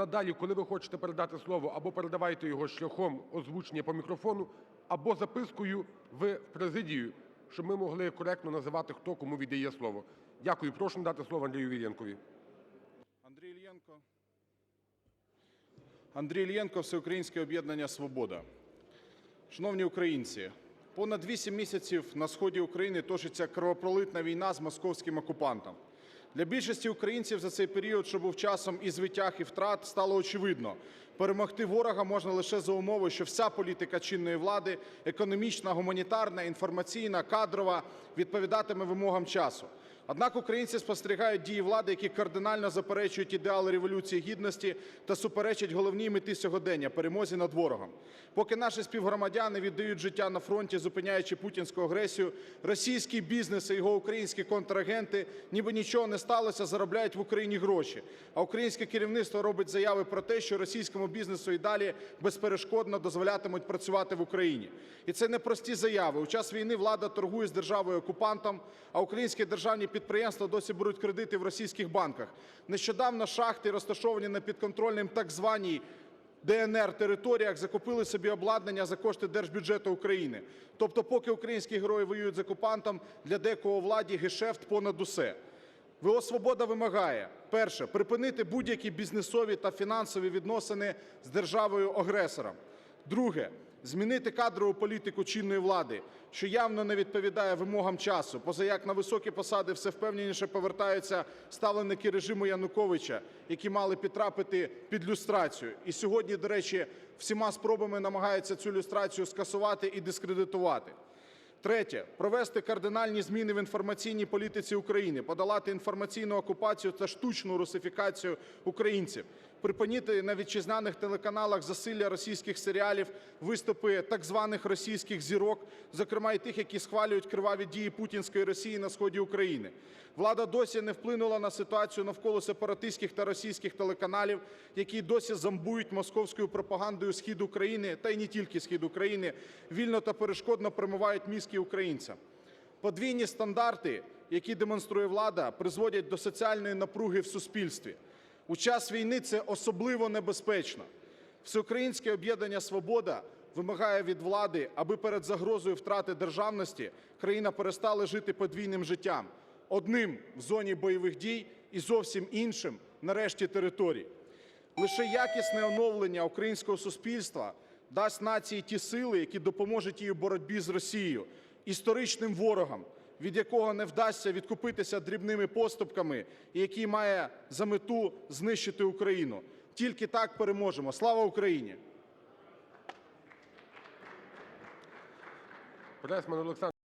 надалі, коли ви хочете передати слово, або передавайте його шляхом озвучення по мікрофону, або запискою в президію, щоб ми могли коректно називати, хто кому віддає слово. Дякую. Прошу надати слово Андрію Іллєнкові. Андрій Іллєнко. Андрій Іллєнко, Всеукраїнське об'єднання Свобода. Шановні українці, понад 8 місяців на сході України точиться кровопролитна війна з московським окупантом. Для більшості українців за цей період, що був часом і звитяг, і втрат, стало очевидно. Перемогти ворога можна лише за умови, що вся політика чинної влади – економічна, гуманітарна, інформаційна, кадрова – відповідатиме вимогам часу. Однак українці спостерігають дії влади, які кардинально заперечують ідеали Революції Гідності та суперечать головній меті сьогодення – перемозі над ворогом. Поки наші співгромадяни віддають життя на фронті, зупиняючи путінську агресію, російський бізнес і його українські контрагенти, ніби нічого не сталося, заробляють в Україні гроші. А українське керівництво робить заяви про те, що російському бізнесу і далі безперешкодно дозволятимуть працювати в Україні. І це не прості заяви. У час війни влада торгує з державою-окупантом, а українські державні підприємства досі беруть кредити в російських банках. Нещодавно шахти, розташовані на підконтрольним так званій ДНР територіях, закупили собі обладнання за кошти держбюджету України. Тобто, поки українські герої воюють з окупантом, для декого владі гешефт понад усе. ВО «Свобода» вимагає: перше – припинити будь-які бізнесові та фінансові відносини з державою-агресором. Друге – змінити кадрову політику чинної влади, що явно не відповідає вимогам часу, поза як на високі посади все впевненіше повертаються ставленики режиму Януковича, які мали підтрапити під люстрацію. І сьогодні, до речі, всіма спробами намагаються цю люстрацію скасувати і дискредитувати. Третє. Провести кардинальні зміни в інформаційній політиці України, подолати інформаційну окупацію та штучну русифікацію українців, припинити на вітчизняних телеканалах засилля російських серіалів, виступи так званих російських зірок, зокрема і тих, які схвалюють криваві дії путінської Росії на сході України. Влада досі не вплинула на ситуацію навколо сепаратистських та російських телеканалів, які досі зомбують московською пропагандою схід України, та й не тільки схід України, вільно та перешкодно промивають мізки українцям. Подвійні стандарти, які демонструє влада, призводять до соціальної напруги в суспільстві. У час війни це особливо небезпечно. Всеукраїнське об'єднання «Свобода» вимагає від влади, аби перед загрозою втрати державності країна перестала жити подвійним життям: одним в зоні бойових дій і зовсім іншим на решті територій. Лише якісне оновлення українського суспільства дасть нації ті сили, які допоможуть їй у боротьбі з Росією, історичним ворогом, від якого не вдасться відкупитися дрібними поступками і який має за мету знищити Україну. Тільки так переможемо. Слава Україні!